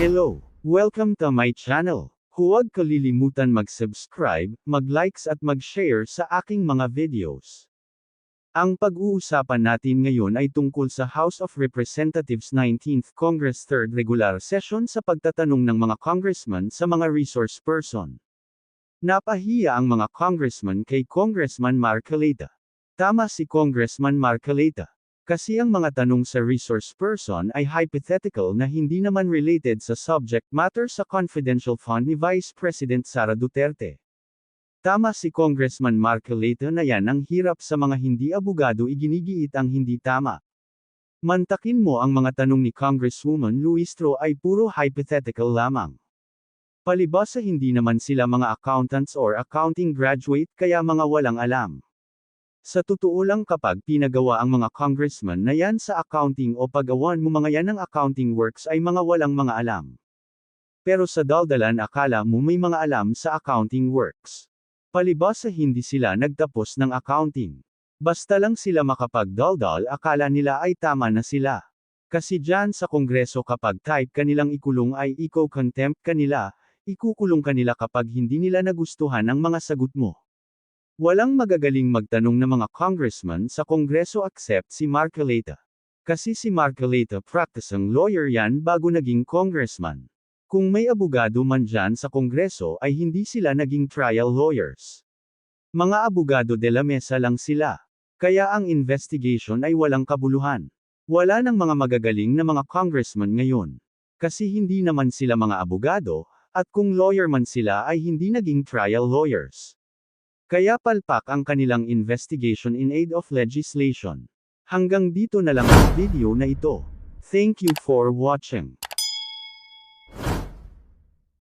Hello! Welcome to my channel. Huwag kalilimutan mag-subscribe, mag-likes at mag-share sa aking mga videos. Ang pag-uusapan natin ngayon ay tungkol sa House of Representatives 19th Congress 3rd Regular Session sa pagtatanong ng mga congressman sa mga resource person. Napahiya ang mga congressman kay Congressman Marcoleta. Tama si Congressman Marcoleta. Kasi ang mga tanong sa resource person ay hypothetical na hindi naman related sa subject matter sa confidential fund ni Vice President Sara Duterte. Tama si Congressman Marcoleta na yan ang hirap sa mga hindi abogado iginigiit ang hindi tama. Mantakin mo ang mga tanong ni Congresswoman Luistro ay puro hypothetical lamang. Palibas sa hindi naman sila mga accountants or accounting graduate kaya mga walang alam. Sa totoo lang kapag pinagawa ang mga congressman na yan sa accounting o pagawan mo mga yan ng accounting works ay mga walang mga alam. Pero sa daldalan akala mo may mga alam sa accounting works. Palibas sa hindi sila nagtapos ng accounting. Basta lang sila makapagdaldal akala nila ay tama na sila. Kasi dyan sa kongreso kapag type kanilang ikulong ay eco-contempt kanila, ikukulong kanila kapag hindi nila nagustuhan ang mga sagot mo. Walang magagaling magtanong ng mga congressman sa kongreso except si Marcoleta. Kasi si Marcoleta practicing lawyer yan bago naging congressman. Kung may abogado man dyan sa kongreso ay hindi sila naging trial lawyers. Mga abogado de la mesa lang sila. Kaya ang investigation ay walang kabuluhan. Wala ng mga magagaling na mga congressman ngayon. Kasi hindi naman sila mga abogado, at kung lawyer man sila ay hindi naging trial lawyers. Kaya palpak ang kanilang investigation in aid of legislation. Hanggang dito na lang ang video na ito. Thank you for watching.